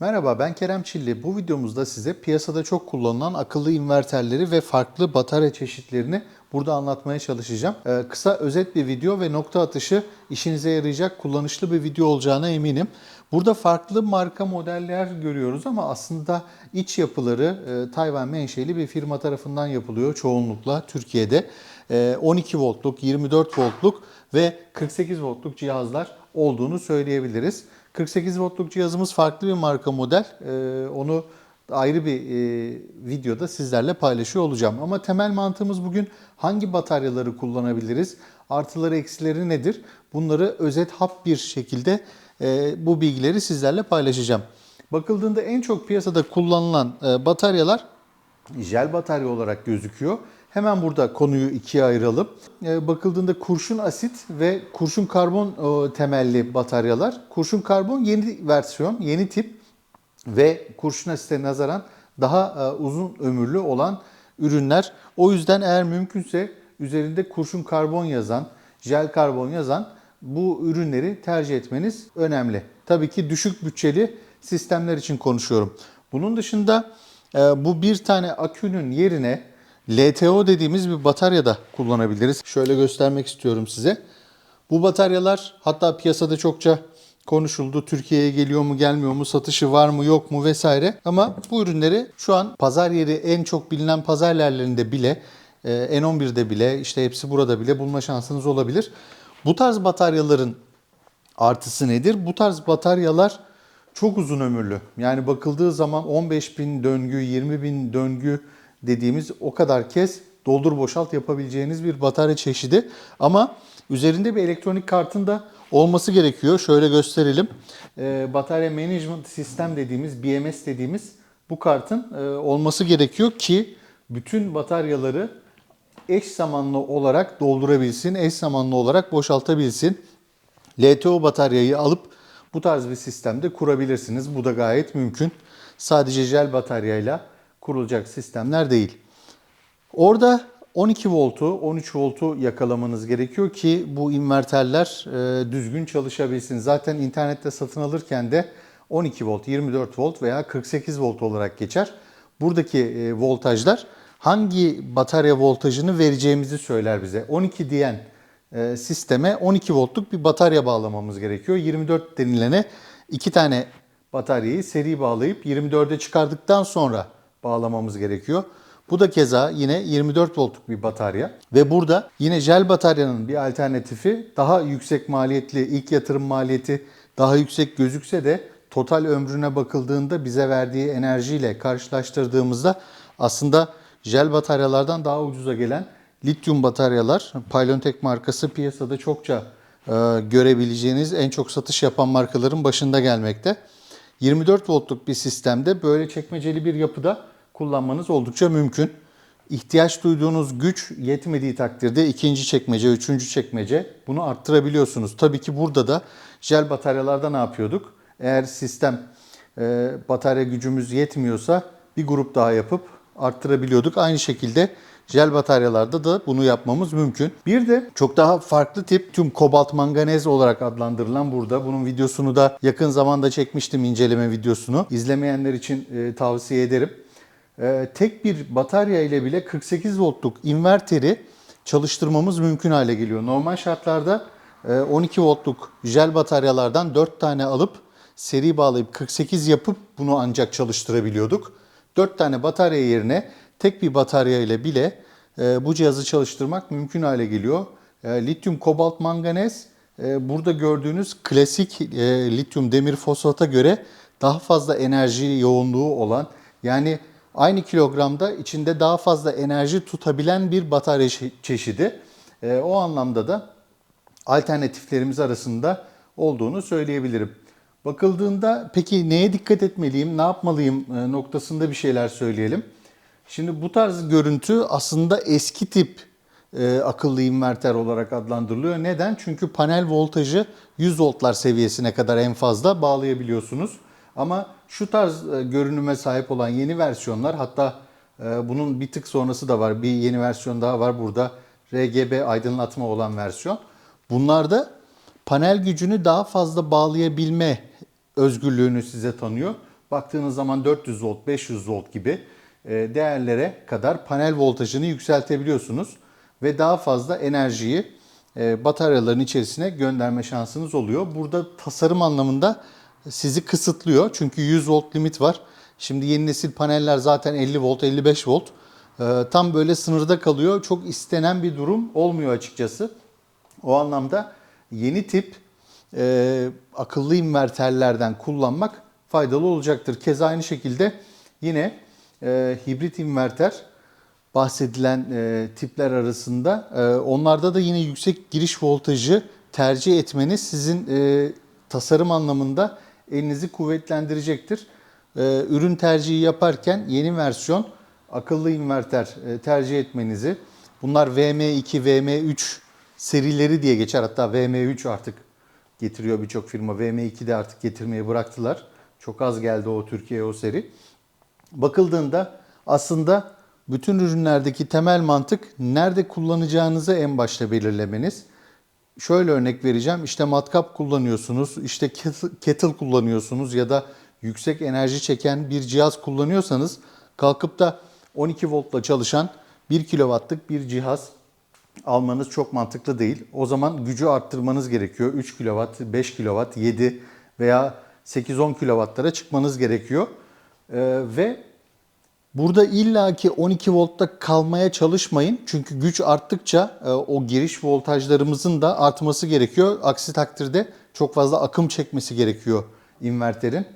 Merhaba ben Kerem Çilli. Bu videomuzda size piyasada çok kullanılan akıllı inverterleri ve farklı batarya çeşitlerini burada anlatmaya çalışacağım. Ee, kısa özet bir video ve nokta atışı işinize yarayacak kullanışlı bir video olacağına eminim. Burada farklı marka modeller görüyoruz ama aslında iç yapıları e, Tayvan menşeli bir firma tarafından yapılıyor çoğunlukla Türkiye'de. E, 12 voltluk, 24 voltluk ve 48 voltluk cihazlar olduğunu söyleyebiliriz. 48 voltluk cihazımız farklı bir marka model. Ee, onu ayrı bir e, videoda sizlerle paylaşıyor olacağım. Ama temel mantığımız bugün hangi bataryaları kullanabiliriz? Artıları eksileri nedir? Bunları özet hap bir şekilde e, bu bilgileri sizlerle paylaşacağım. Bakıldığında en çok piyasada kullanılan e, bataryalar jel batarya olarak gözüküyor. Hemen burada konuyu ikiye ayıralım. Ee, bakıldığında kurşun asit ve kurşun karbon e, temelli bataryalar. Kurşun karbon yeni versiyon, yeni tip ve kurşun asite nazaran daha e, uzun ömürlü olan ürünler. O yüzden eğer mümkünse üzerinde kurşun karbon yazan, jel karbon yazan bu ürünleri tercih etmeniz önemli. Tabii ki düşük bütçeli sistemler için konuşuyorum. Bunun dışında e, bu bir tane akünün yerine LTO dediğimiz bir batarya da kullanabiliriz. Şöyle göstermek istiyorum size. Bu bataryalar hatta piyasada çokça konuşuldu. Türkiye'ye geliyor mu gelmiyor mu satışı var mı yok mu vesaire. Ama bu ürünleri şu an pazar yeri en çok bilinen pazar yerlerinde bile e, N11'de bile işte hepsi burada bile bulma şansınız olabilir. Bu tarz bataryaların artısı nedir? Bu tarz bataryalar çok uzun ömürlü. Yani bakıldığı zaman 15 bin döngü, 20 bin döngü dediğimiz o kadar kez doldur boşalt yapabileceğiniz bir batarya çeşidi. Ama üzerinde bir elektronik kartın da olması gerekiyor. Şöyle gösterelim. Ee, batarya Management System dediğimiz, BMS dediğimiz bu kartın e, olması gerekiyor ki bütün bataryaları eş zamanlı olarak doldurabilsin, eş zamanlı olarak boşaltabilsin. LTO bataryayı alıp bu tarz bir sistemde kurabilirsiniz. Bu da gayet mümkün. Sadece jel bataryayla kurulacak sistemler değil. Orada 12 voltu, 13 voltu yakalamanız gerekiyor ki bu inverterler e, düzgün çalışabilsin. Zaten internette satın alırken de 12 volt, 24 volt veya 48 volt olarak geçer. Buradaki e, voltajlar hangi batarya voltajını vereceğimizi söyler bize. 12 diyen e, sisteme 12 voltluk bir batarya bağlamamız gerekiyor. 24 denilene iki tane bataryayı seri bağlayıp 24'e çıkardıktan sonra bağlamamız gerekiyor. Bu da keza yine 24 voltluk bir batarya ve burada yine jel bataryanın bir alternatifi daha yüksek maliyetli ilk yatırım maliyeti daha yüksek gözükse de total ömrüne bakıldığında bize verdiği enerjiyle karşılaştırdığımızda aslında jel bataryalardan daha ucuza gelen lityum bataryalar Pylontek markası piyasada çokça e, görebileceğiniz en çok satış yapan markaların başında gelmekte. 24 voltluk bir sistemde böyle çekmeceli bir yapıda kullanmanız oldukça mümkün. İhtiyaç duyduğunuz güç yetmediği takdirde ikinci çekmece, üçüncü çekmece bunu arttırabiliyorsunuz. Tabii ki burada da jel bataryalarda ne yapıyorduk? Eğer sistem e, batarya gücümüz yetmiyorsa bir grup daha yapıp arttırabiliyorduk. Aynı şekilde jel bataryalarda da bunu yapmamız mümkün. Bir de çok daha farklı tip tüm kobalt manganez olarak adlandırılan burada. Bunun videosunu da yakın zamanda çekmiştim inceleme videosunu. İzlemeyenler için e, tavsiye ederim. E, tek bir batarya ile bile 48 voltluk inverteri çalıştırmamız mümkün hale geliyor. Normal şartlarda e, 12 voltluk jel bataryalardan 4 tane alıp seri bağlayıp 48 yapıp bunu ancak çalıştırabiliyorduk. 4 tane batarya yerine tek bir batarya ile bile e, bu cihazı çalıştırmak mümkün hale geliyor. E, lityum kobalt manganez e, burada gördüğünüz klasik e, lityum demir fosfata göre daha fazla enerji yoğunluğu olan yani aynı kilogramda içinde daha fazla enerji tutabilen bir batarya çe- çeşidi. E, o anlamda da alternatiflerimiz arasında olduğunu söyleyebilirim. Bakıldığında peki neye dikkat etmeliyim, ne yapmalıyım e, noktasında bir şeyler söyleyelim. Şimdi bu tarz görüntü aslında eski tip e, akıllı inverter olarak adlandırılıyor. Neden? Çünkü panel voltajı 100 voltlar seviyesine kadar en fazla bağlayabiliyorsunuz. Ama şu tarz e, görünüme sahip olan yeni versiyonlar hatta e, bunun bir tık sonrası da var. Bir yeni versiyon daha var burada. RGB aydınlatma olan versiyon. Bunlarda panel gücünü daha fazla bağlayabilme özgürlüğünü size tanıyor. baktığınız zaman 400 volt, 500 volt gibi e, değerlere kadar panel voltajını yükseltebiliyorsunuz ve daha fazla enerjiyi bataryaların içerisine gönderme şansınız oluyor. Burada tasarım anlamında sizi kısıtlıyor çünkü 100 volt limit var. Şimdi yeni nesil paneller zaten 50 volt, 55 volt. E, Tam böyle sınırda kalıyor. Çok istenen bir durum olmuyor açıkçası. O anlamda yeni tip e, akıllı inverterlerden kullanmak faydalı olacaktır. Keza aynı şekilde yine e, hibrit inverter bahsedilen e, tipler arasında e, onlarda da yine yüksek giriş voltajı tercih etmeniz sizin e, tasarım anlamında elinizi kuvvetlendirecektir. E, ürün tercihi yaparken yeni versiyon akıllı inverter e, tercih etmenizi bunlar VM2, VM3 serileri diye geçer. Hatta VM3 artık getiriyor birçok firma. VM2 de artık getirmeyi bıraktılar. Çok az geldi o Türkiye'ye o seri. Bakıldığında aslında bütün ürünlerdeki temel mantık nerede kullanacağınızı en başta belirlemeniz. Şöyle örnek vereceğim. İşte matkap kullanıyorsunuz, işte kettle- kullanıyorsunuz ya da yüksek enerji çeken bir cihaz kullanıyorsanız kalkıp da 12 voltla çalışan 1 kW'lık bir cihaz almanız çok mantıklı değil. O zaman gücü arttırmanız gerekiyor. 3 kW, 5 kW, 7 veya 8-10 kW'lara çıkmanız gerekiyor. Ee, ve burada illaki 12 voltta kalmaya çalışmayın. Çünkü güç arttıkça e, o giriş voltajlarımızın da artması gerekiyor. Aksi takdirde çok fazla akım çekmesi gerekiyor inverterin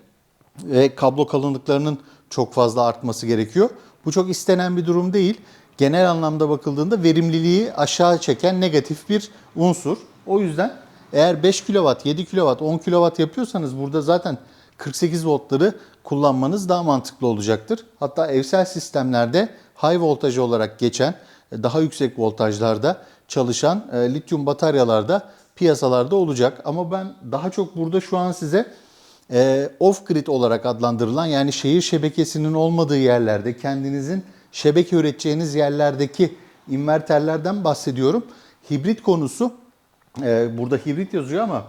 ve kablo kalınlıklarının çok fazla artması gerekiyor. Bu çok istenen bir durum değil. Genel anlamda bakıldığında verimliliği aşağı çeken negatif bir unsur. O yüzden eğer 5 kW, 7 kW, 10 kW yapıyorsanız burada zaten 48 voltları kullanmanız daha mantıklı olacaktır. Hatta evsel sistemlerde high voltaj olarak geçen daha yüksek voltajlarda çalışan e, lityum bataryalarda piyasalarda olacak. Ama ben daha çok burada şu an size e, off-grid olarak adlandırılan yani şehir şebekesinin olmadığı yerlerde kendinizin şebeke üreteceğiniz yerlerdeki inverterlerden bahsediyorum. Hibrit konusu e, burada hibrit yazıyor ama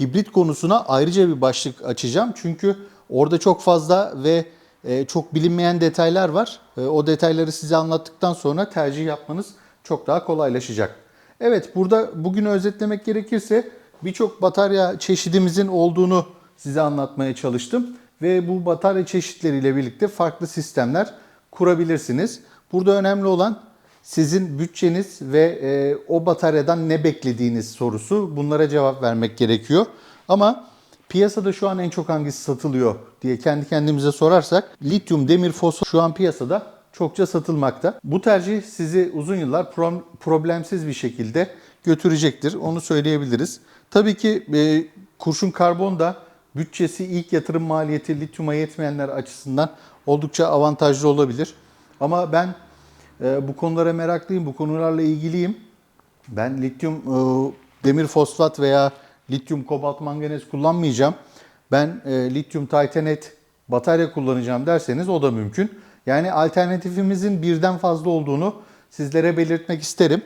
hibrit konusuna ayrıca bir başlık açacağım. Çünkü orada çok fazla ve e, çok bilinmeyen detaylar var. E, o detayları size anlattıktan sonra tercih yapmanız çok daha kolaylaşacak. Evet burada bugünü özetlemek gerekirse birçok batarya çeşidimizin olduğunu size anlatmaya çalıştım. Ve bu batarya çeşitleriyle birlikte farklı sistemler kurabilirsiniz. Burada önemli olan sizin bütçeniz ve e, o bataryadan ne beklediğiniz sorusu. Bunlara cevap vermek gerekiyor. Ama piyasada şu an en çok hangisi satılıyor diye kendi kendimize sorarsak lityum demir fosfor şu an piyasada çokça satılmakta. Bu tercih sizi uzun yıllar pro- problemsiz bir şekilde götürecektir. Onu söyleyebiliriz. Tabii ki e, kurşun karbon da bütçesi ilk yatırım maliyeti lityuma yetmeyenler açısından oldukça avantajlı olabilir. Ama ben e, bu konulara meraklıyım, bu konularla ilgiliyim. Ben lityum e, demir fosfat veya lityum kobalt manganez kullanmayacağım. Ben e, lityum titanate batarya kullanacağım derseniz o da mümkün. Yani alternatifimizin birden fazla olduğunu sizlere belirtmek isterim.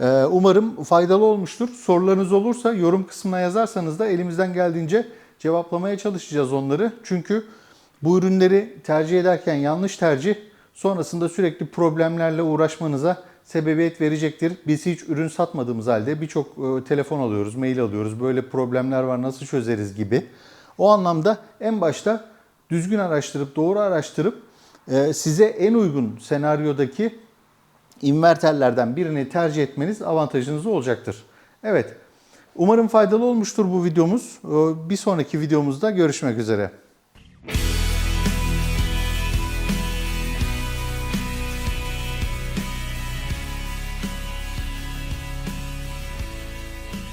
E, umarım faydalı olmuştur. Sorularınız olursa yorum kısmına yazarsanız da elimizden geldiğince cevaplamaya çalışacağız onları. Çünkü bu ürünleri tercih ederken yanlış tercih sonrasında sürekli problemlerle uğraşmanıza sebebiyet verecektir. Biz hiç ürün satmadığımız halde birçok e, telefon alıyoruz, mail alıyoruz. Böyle problemler var nasıl çözeriz gibi. O anlamda en başta düzgün araştırıp doğru araştırıp e, size en uygun senaryodaki inverterlerden birini tercih etmeniz avantajınız olacaktır. Evet. Umarım faydalı olmuştur bu videomuz. E, Bir sonraki videomuzda görüşmek üzere.